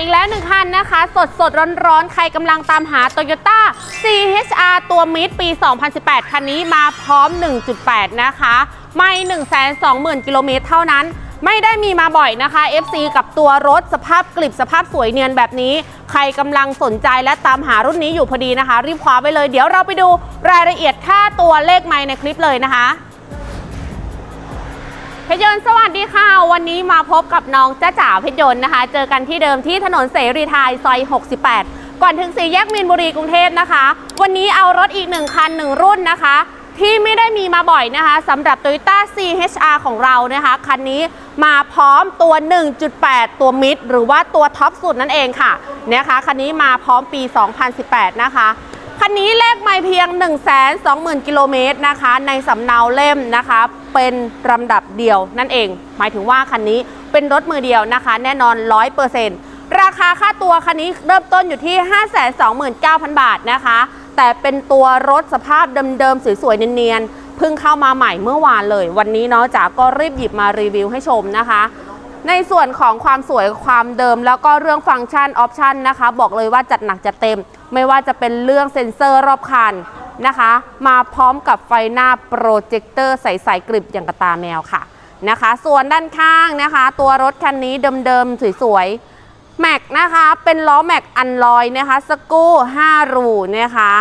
อีกแล้วหนึ่งคันนะคะ สดสดร้อนร้อนใครกำลังตามหา Toyota CHR ตัวมิดปี 2018 คันนี้มาพร้อม 1.8 นะคะ ไม่ 120,000 กิโลเมตรเท่านั้น ไม่ได้มีมาบ่อยนะคะ FC กับตัวรถสภาพกลิบสภาพสวยเนียนแบบนี้ ใครกำลังสนใจและตามหารุ่นนี้อยู่พอดีนะคะ รีบคว้าไปเลย เดี๋ยวเราไปดูรายละเอียดค่าตัวเลขไมค์ในคลิปเลยนะคะ พชรยนต์สวัสดีค่ะ วันนี้มาพบกับน้องจ้าจ๋าเพชรยนต์นะคะ เจอกันที่เดิมที่ถนนเสรีไทยซอย 68 ก่อนถึงสี่แยกมีนบุรีกรุงเทพนะคะ วันนี้เอารถอีกหนึ่งคันหนึ่งรุ่นนะคะ ที่ไม่ได้มีมาบ่อยนะคะสำหรับ Toyota CHR ของเรานะคะ คันนี้มาพร้อมตัว 1.8 ตัวมิดหรือว่าตัวท็อปสุดนั่นเองค่ะนะคะคันนี้มาพร้อมปี 2018 นะคะ คันนี้เลขไม่เพียง 1 2 0 0 0 0 กิโลเมตรนะคะ ในสำเนาเล่มนะคะ เป็นลำดับเดียวนั่นเอง หมายถึงว่าคันนี้เป็นรถมือเดียวนะคะ แน่นอน 100%ราคาค่าตัวคันนี้เริ่มต้นอยู่ที่ 529,000 บาทนะคะ แต่เป็นตัวรถสภาพเดิมๆสวยๆเนียนๆเพิ่งเข้ามาใหม่เมื่อวานเลย วันนี้เนาะจ๋าก็รีบหยิบมารีวิวให้ชมนะคะ ในส่วนของความสวยความเดิม แล้วก็เรื่องฟังก์ชันออปชันนะคะ บอกเลยว่าจัดหนักจัดเต็ม ไม่ว่าจะเป็นเรื่องเซ็นเซอร์รอบคันนะคะ มาพร้อมกับไฟหน้าโปรเจคเตอร์ใสๆกริบอย่างกระตาแมวค่ะนะคะ ส่วนด้านข้างนะคะ ตัวรถคันนี้เดิมๆสวยๆแม็กนะคะเป็นล้อแม็กอันลอยนะคะสกู้5รูนะคะ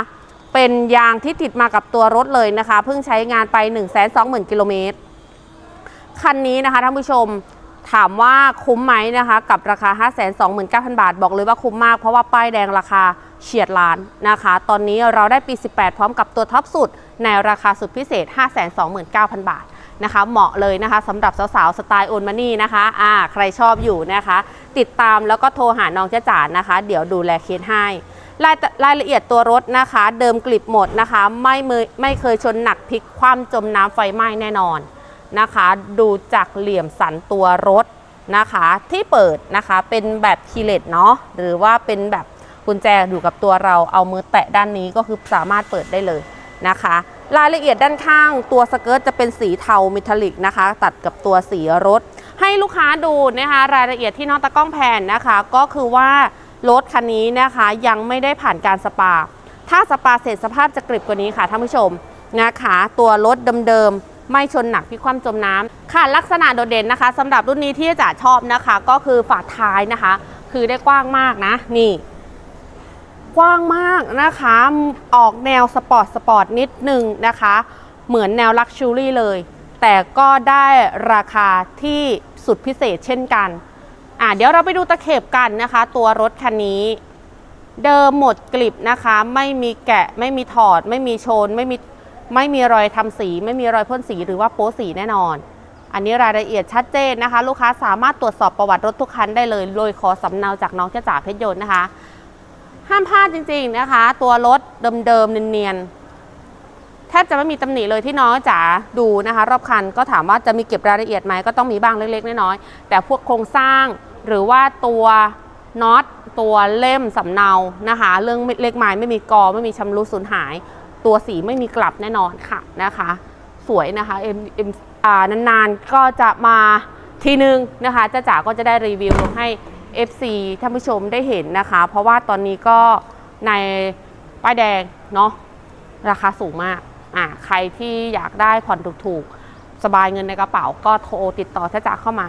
เป็นยางที่ติดมากับตัวรถเลยนะคะ เพิ่งใช้งานไป 120,000กิโลเมตรคันนี้นะคะท่านผู้ชม ถามว่าคุ้มไหมนะคะ กับราคา 529,000 บาท บอกเลยว่าคุ้มมากเพราะว่าป้ายแดงราคาเฉียดล้านนะคะ ตอนนี้เราได้ปี 18 พร้อมกับตัวท็อปสุด ในราคาสุดพิเศษ 529,000 บาทนะคะ เหมาะเลยนะคะสำหรับสาวๆ สไตล์โอนมานี่นะคะอ่าใครชอบอยู่นะคะ ติดตามแล้วก็โทรหาน้องเจ้าจ๋านะคะ เดี๋ยวดูแลเคสให้รายรายละเอียดตัวรถนะคะ เดิมกลิบหมดนะคะ ไม่ไม่เคยชนหนักพลิกคว่ำจมน้ำไฟไหม้แน่นอน นะคะ ดูจากเหลี่ยมสันตัวรถนะคะ ที่เปิดนะคะเป็นแบบคีย์เลสเนาะหรือว่าเป็นแบบกุญแจอยู่กับตัวเราเอามือแตะด้านนี้ก็คือสามารถเปิดได้เลยนะคะ รายละเอียดด้านข้างตัวสเกิร์ตจะเป็นสีเทาเมทัลลิกนะคะ ตัดกับตัวสีรถ ให้ลูกค้าดูนะคะรายละเอียดที่น้องตะกล้องแผนนะคะ ก็คือว่ารถคันนี้นะคะยังไม่ได้ผ่านการสปา ถ้าสปาเสร็จสภาพจะกริบกว่านี้ค่ะท่านผู้ชมนะคะ ตัวรถเดิม ไม่ชนหนักพิคว่ำจมน้ำค่ะลักษณะโดดเด่นนะคะสำหรับรุ่นนี้ที่จ๋าชอบนะคะ ก็คือฝาท้ายนะคะ คือได้กว้างมากนะนี่กว้างมากนะคะ ออกแนวสปอร์ตสปอร์ตนิดนึงนะคะ เหมือนแนวลักชูรี่เลย แต่ก็ได้ราคาที่สุดพิเศษเช่นกัน อะเดี๋ยวเราไปดูตะเข็บกันนะคะ ตัวรถคันนี้ เดิมหมดกลิบนะคะ ไม่มีแกะ ไม่มีถอด ไม่มีโชน ไม่มี ไม่มีรอยทำสี ไม่มีรอยพ่นสีหรือว่าโป๊สีแน่นอน อันนี้รายละเอียดชัดเจนนะคะ ลูกค้าสามารถตรวจสอบประวัติรถทุกคันได้เลยโดยขอสำเนาจากน้องเจ้าจ๋าเพชรยนต์นะคะ ห้ามพลาดจริง ๆนะคะ ตัวรถเดิมๆเนียนๆแทบจะไม่มีตำหนิเลยที่น้องจ๋าดูนะคะ รอบคันก็ถามว่าจะมีเก็บรายละเอียดไหมก็ต้องมีบ้างเล็กๆน้อยๆแต่พวกโครงสร้างหรือว่าตัวน็อตตัวเล่มสำเนานะคะ เรื่องเล็กไม้ไม่มีกอไม่มีชำรุดสูญหาย ตัวสีไม่มีกลับแน่นอนค่ะนะคะ สวยนะคะเอ็มเอ็มนานๆก็จะมาทีนึงนะคะจ้าจ๋าก็จะได้รีวิวลงให้ FC ท่านผู้ชมได้เห็นนะคะ เพราะว่าตอนนี้ก็ในป้ายแดงเนาะราคาสูงมากอะใครที่อยากได้ผ่อนถูกๆ สบายเงินในกระเป๋าก็โทรติดต่อจ้าจ๋าเข้ามา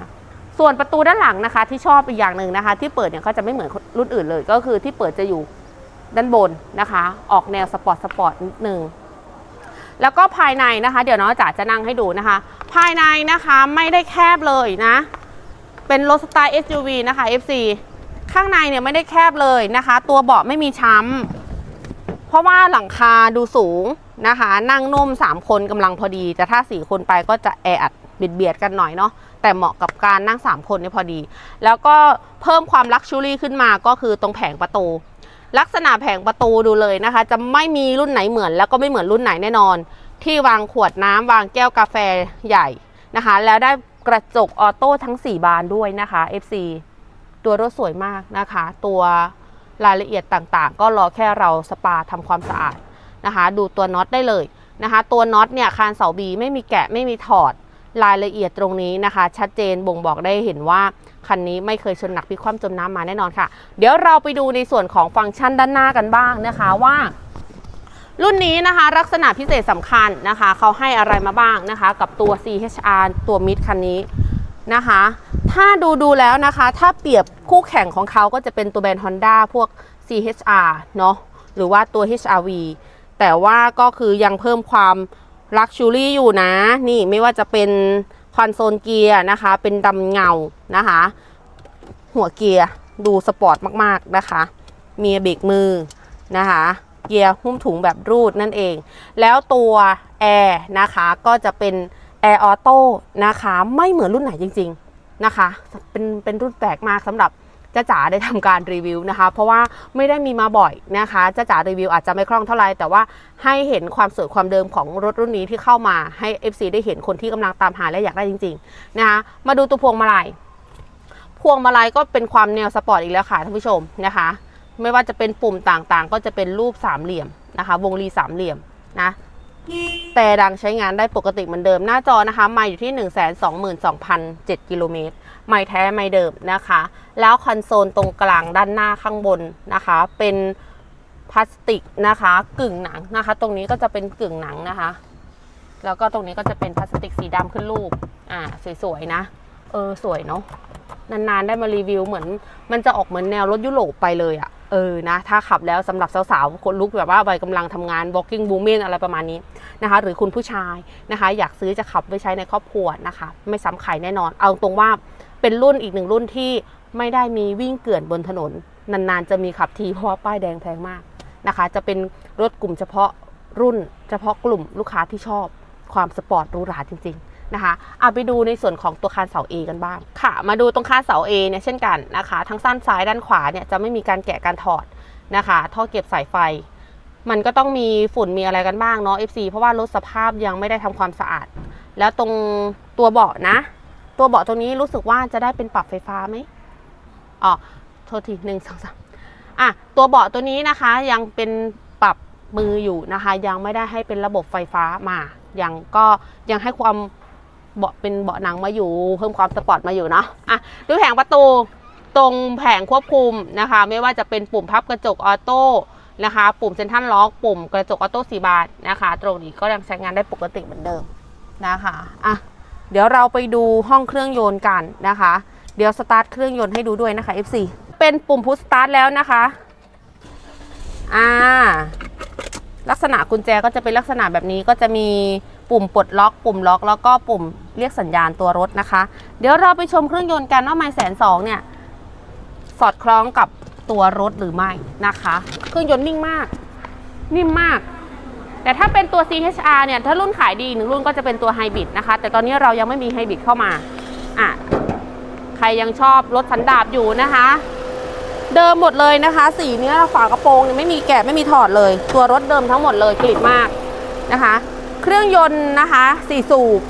ส่วนประตูด้านหลังนะคะ ที่ชอบอีกอย่างหนึ่งนะคะ ที่เปิดเนี่ยก็จะไม่เหมือนรุ่นอื่นเลย ก็คือที่เปิดจะอยู่ ด้านบนนะคะ ออกแนวสปอร์ตสปอร์ตนิดนึงแล้วก็ภายในนะคะ เดี๋ยวน้องจ๋าจะนั่งให้ดูนะคะ ภายในนะคะไม่ได้แคบเลยนะ เป็นรถสไตล์ SUV นะคะ FC ข้างในเนี่ยไม่ได้แคบเลยนะคะ ตัวเบาะไม่มีช้ำเพราะว่าหลังคาดูสูงนะคะ นั่งนุ่ม 3 คนกำลังพอดี แต่ถ้า 4 คนไปก็จะแออัดเบียดเบียดกันหน่อยเนาะแต่เหมาะกับการนั่ง 3 คนเนี่ยพอดี แล้วก็เพิ่มความลักชูรี่ขึ้นมาก็คือตรงแผงประตู ลักษณะแผงประตูดูเลยนะคะ จะไม่มีรุ่นไหนเหมือนแล้วก็ไม่เหมือนรุ่นไหนแน่นอน ที่วางขวดน้ำวางแก้วกาแฟใหญ่นะคะ แล้วได้กระจกออโต้ทั้ง 4 บานด้วยนะคะ FC ตัวรถสวยมากนะคะ ตัวรายละเอียดต่างๆ ก็รอแค่เราสปาทำความสะอาดนะคะ ดูตัวน็อตได้เลยนะคะ ตัวน็อตเนี่ยคานเสาบีไม่มีแกะไม่มีถอด รายละเอียดตรงนี้นะคะ ชัดเจนบ่งบอกได้เห็นว่าคันนี้ไม่เคยชนหนักพลิกคว่ำจมน้ำมาแน่นอนค่ะ เดี๋ยวเราไปดูในส่วนของฟังก์ชันด้านหน้ากันบ้างนะคะว่า รุ่นนี้นะคะลักษณะพิเศษสำคัญนะคะ เขาให้อะไรมาบ้างนะคะ กับตัว CHR ตัวมิดคันนี้นะคะ ถ้าดูดูแล้วนะคะ ถ้าเปรียบคู่แข่งของเขาก็จะเป็นตัวแบรนด์ Honda พวก CHR เนาะหรือว่าตัว HRV แต่ว่าก็คือยังเพิ่มความ ลักชูรี่อยู่นะ นี่ไม่ว่าจะเป็นคอนโซลเกียร์นะคะ เป็นดำเงานะคะ หัวเกียร์ดูสปอร์ตมากๆนะคะ มีเบรกมือนะคะ เกียร์หุ้มถุงแบบรูดนั่นเอง แล้วตัวแอร์นะคะก็จะเป็นแอร์ออโต้นะคะ ไม่เหมือนรุ่นไหนจริง ๆนะคะ เป็นเป็นรุ่นแปลกมากสำหรับ จ้าจ๋าได้ทำการรีวิวนะคะ เพราะว่าไม่ได้มีมาบ่อยนะคะจ้าจ๋ารีวิวอาจจะไม่คล่องเท่าไหร่แต่ว่าให้เห็นความสวยความเดิมของรถรุ่นนี้ที่เข้ามาให้ FC ได้เห็นคนที่กำลังตามหาและอยากได้จริงๆนะคะมาดูตัวพวงมาลัยพวงมาลัยก็เป็นความแนวสปอร์ตอีกแล้วค่ะท่านผู้ชมนะคะ ไม่ว่าจะเป็นปุ่มต่างๆ ก็จะเป็นรูปสามเหลี่ยมนะคะ วงรีสามเหลี่ยมนะแต่ดังใช้งานได้ปกติเหมือนเดิมหน้าจอนะคะไม่อยู่ที่ 1 2 2 0 0 7กิโลเมตร ไม่แท้ไม่เดิมนะคะ แล้วคอนโซลตรงกลางด้านหน้าข้างบนนะคะ เป็นพลาสติกนะคะกึ่งหนังนะคะ ตรงนี้ก็จะเป็นกึ่งหนังนะคะ แล้วก็ตรงนี้ก็จะเป็นพลาสติกสีดำขึ้นรูปอ่าสวยๆนะ เออสวยเนาะนานๆได้มารีวิวเหมือน มันจะออกเหมือนแนวรถยุโรปไปเลยอะ่ะ เออนะถ้าขับแล้วสำหรับสาวๆคนลุกแบบว่าวัยกำลังทำงาน walking woman อะไรประมาณนี้นะคะ หรือคุณผู้ชายนะคะ อยากซื้อจะขับไว้ใช้ในครอบครัวนะคะ ไม่ซ้ำใครแน่นอน เอาตรงว่าเป็นรุ่นอีกหนึ่งรุ่นที่ไม่ได้มีวิ่งเกลื่อนบนถนน นานๆ จะมีขับทีเพราะว่าป้ายแดงแพงมากนะคะ จะเป็นรถกลุ่มเฉพาะรุ่น เฉพาะกลุ่มลูกค้าที่ชอบความสปอร์ตรูหราจริงๆ นะคะเอาไปดูในส่วนของตัวคานเสา A กันบ้างค่ะ มาดูตรงคานเสา A เนี่ยเช่นกันนะคะ ทั้งสั้นซ้ายด้านขวาเนี่ยจะไม่มีการแกะการถอดนะคะ ท่อเก็บสายไฟ มันก็ต้องมีฝุ่นมีอะไรกันบ้างเนาะ FC เพราะว่ารถสภาพยังไม่ได้ทำความสะอาด แล้วตรงตัวเบาะนะ ตัวเบาะตรงนี้รู้สึกว่าจะได้เป็นปรับไฟฟ้าไหมอ๋อโทษทีหนึ่งสองสามอะตัวเบาะตัวนี้นะคะยังเป็นปรับมืออยู่นะคะ ยังไม่ได้ให้เป็นระบบไฟฟ้ามายังก็ยังให้ความ เบาะเป็นเบาะหนังมาอยู่เพิ่มความสปอร์ตมาอยู่เนาะอะดูแผงประตูตรงแผงควบคุมนะคะ ไม่ว่าจะเป็นปุ่มพับกระจกออโต้นะคะ ปุ่มเซ็นทรัลล็อกปุ่มกระจกออโต้สีบานนะคะ ตรงนี้ก็ยังใช้งานได้ปกติเหมือนเดิมนะคะอะเดี๋ยวเราไปดูห้องเครื่องยนต์กันนะคะ เดี๋ยวสตาร์ทเครื่องยนต์ให้ดูด้วยนะคะ FC เป็นปุ่มพุชสตาร์ทแล้วนะคะ อ่า ลักษณะกุญแจก็จะเป็นลักษณะแบบนี้ก็จะมีปุ่มปลดล็อก ปุ่มล็อก แล้วก็ปุ่มเรียกสัญญาณตัวรถนะคะ เดี๋ยวเราไปชมเครื่องยนต์กันว่าไมล์แสนสองเนี่ย สอดคล้องกับตัวรถหรือไม่นะคะ เครื่องยนต์นิ่งมาก นิ่มมาก แต่ถ้าเป็นตัว CHR เนี่ย ถ้ารุ่นขายดีหนึ่งรุ่นก็จะเป็นตัวไฮบริดนะคะ แต่ตอนนี้เรายังไม่มีไฮบริดเข้ามาอะใครยังชอบรถสันดาบอยู่นะคะ เดิมหมดเลยนะคะ สีเนี้ยฝากระโปรงไม่มีแกะไม่มีถอดเลย ตัวรถเดิมทั้งหมดเลยกลิบมากนะคะ เครื่องยนต์นะคะสี่สูบ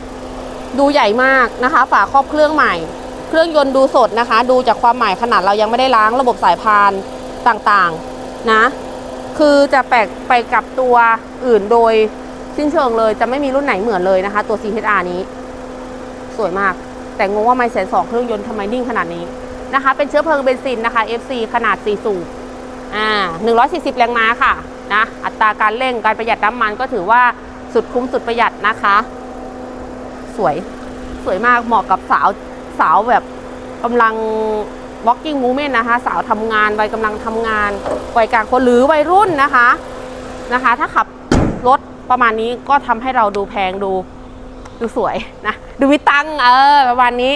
ดูใหญ่มากนะคะ ฝาครอบเครื่องใหม่ เครื่องยนต์ดูสดนะคะ ดูจากความใหม่ขนาดเรายังไม่ได้ล้างระบบสายพานต่างๆนะ คือจะแปลกไปกับตัวอื่นโดยสิ้นเชิงเลยจะไม่มีรุ่นไหนเหมือนเลยนะคะ ตัว CHR นี้ สวยมาก แต่งงว่าไม่แสนสองเครื่องยนต์ทำไมนิ่งขนาดนี้ นะคะ เป็นเชื้อเพลิงเบนซินนะคะ FC ขนาด 4 สูบอ่า140 แรงม้าค่ะนะอัตราการเร่งการประหยัดน้ำมันก็ถือว่าสุดคุ้มสุดประหยัดนะคะ สวยสวยมากเหมาะกับสาวสาวแบบกำลัง walking woman นะคะ สาวทำงานวัยกำลังทำงานวัยกลางคนหรือวัยรุ่นนะคะนะคะ ถ้าขับรถประมาณนี้ก็ทำให้เราดูแพงดูดูสวยนะ ดูมีตังเออประมาณนี้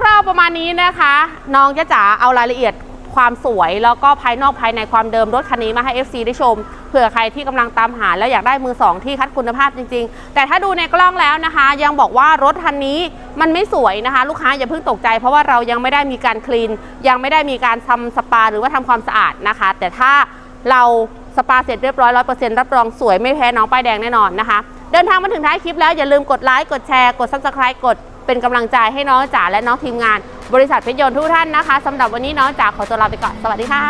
คร่าวๆประมาณนี้นะคะ น้องจ๊ะจ๋าเอารายละเอียดความสวย แล้วก็ภายนอกภายในความเดิมรถคันนี้มาให้ FC ได้ชม เผื่อใครที่กำลังตามหาแล้วอยากได้มือสองที่คัดคุณภาพจริง ๆ แต่ถ้าดูในกล้องแล้วนะคะ ยังบอกว่ารถคันนี้มันไม่สวยนะคะ ลูกค้าอย่าเพิ่งตกใจ เพราะว่าเรายังไม่ได้มีการคลีน ยังไม่ได้มีการทำสปาหรือว่าทำความสะอาดนะคะ แต่ถ้าเราสปาเสร็จเรียบร้อยร้อยเปอร์เซ็นต์รับรองสวยไม่แพ้น้องป้ายแดงแน่นอนนะคะ เดินทางมาถึงท้ายคลิปแล้วอย่าลืมกดไลค์กดแชร์กด subscribe กด เป็นกำลังใจให้น้องจ๋าและน้องทีมงาน บริษัทเพชรยนต์ทุกท่านนะคะสำหรับวันนี้น้องจ๋าขอตัวลาไปก่อน สวัสดีค่ะ